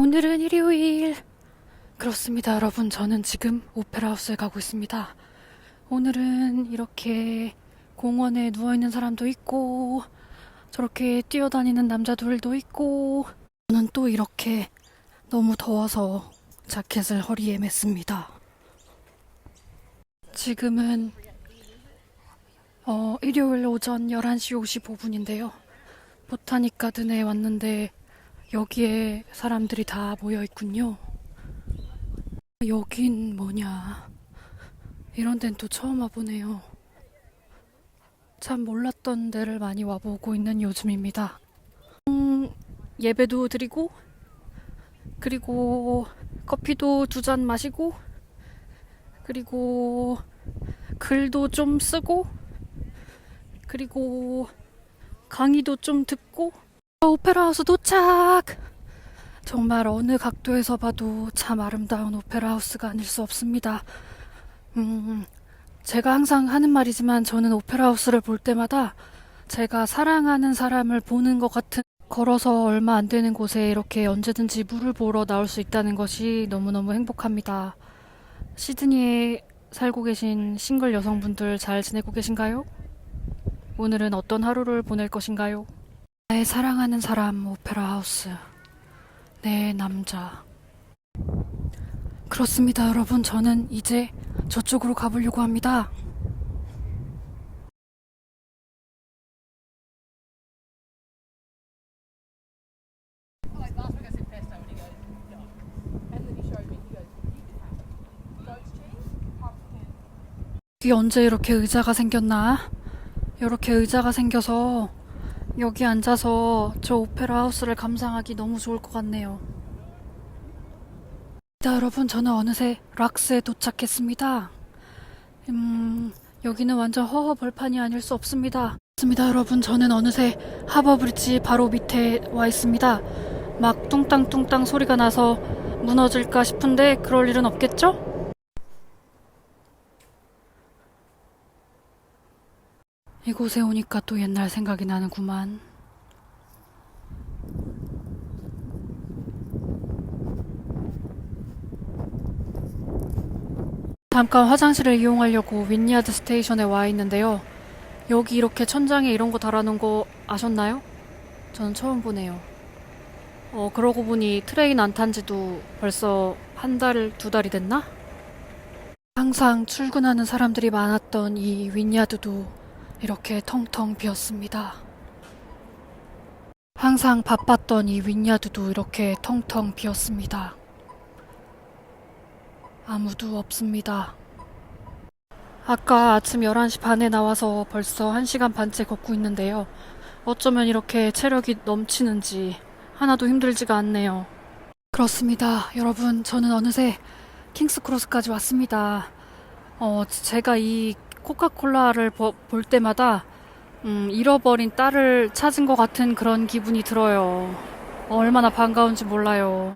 오늘은 일요일. 그렇습니다, 여러분. 저는 지금 오페라 하우스에 가고 있습니다. 오늘은 이렇게 공원에 누워있는 사람도 있고, 저렇게 뛰어다니는 남자들도 있고, 저는 또 이렇게 너무 더워서 자켓을 허리에 맸습니다. 지금은 어, 일요일 오전 11시 55분인데요. 보타닉 가든에 왔는데 여기에 사람들이 다 모여 있군요. 여긴 뭐냐. 이런 데는 또 처음 와보네요. 참 몰랐던 데를 많이 와보고 있는 요즘입니다. 음, 예배도 드리고, 그리고 커피도 두 잔 마시고, 그리고 글도 좀 쓰고, 그리고 강의도 좀 듣고, 어, 오페라 하우스 도착! 정말 어느 각도에서 봐도 참 아름다운 오페라 하우스가 아닐 수 없습니다. 음, 제가 항상 하는 말이지만 저는 오페라 하우스를 볼 때마다 제가 사랑하는 사람을 보는 것 같은 걸어서 얼마 안 되는 곳에 이렇게 언제든지 물을 보러 나올 수 있다는 것이 너무너무 행복합니다. 시드니에 살고 계신 싱글 여성분들 잘 지내고 계신가요? 오늘은 어떤 하루를 보낼 것인가요? 나의 사랑하는 사람 오페라 하우스. 내 남자. 그렇습니다, 여러분. 저는 이제 저쪽으로 가보려고 합니다. 여기 언제 이렇게 의자가 생겼나? 이렇게 의자가 생겨서 여기 앉아서 저 오페라 하우스를 감상하기 너무 좋을 것 같네요. 자, 여러분, 저는 어느새 락스에 도착했습니다. 음, 여기는 완전 허허 벌판이 아닐 수 없습니다. 맞습니다, 여러분. 저는 어느새 하버브리지 바로 밑에 와 있습니다. 막 뚱땅뚱땅 소리가 나서 무너질까 싶은데 그럴 일은 없겠죠? 이곳에 오니까 또 옛날 생각이 나는구만. 잠깐 화장실을 이용하려고 윈야드 스테이션에 와 있는데요. 여기 이렇게 천장에 이런 거 달아놓은 거 아셨나요? 저는 처음 보네요. 어, 그러고 보니 트레인 안 탄 지도 벌써 한 달, 두 달이 됐나? 항상 출근하는 사람들이 많았던 이 윈야드도 이렇게 텅텅 비었습니다. 항상 바빴던 이 윈야드도 이렇게 텅텅 비었습니다. 아무도 없습니다. 아까 아침 11시 반에 나와서 벌써 1시간 반째 걷고 있는데요. 어쩌면 이렇게 체력이 넘치는지 하나도 힘들지가 않네요. 그렇습니다. 여러분, 저는 어느새 킹스크로스까지 왔습니다. 어, 제가 이 코카콜라를 보- 볼 때마다 음, 잃어버린 딸을 찾은 것 같은 그런 기분이 들어요. 얼마나 반가운지 몰라요.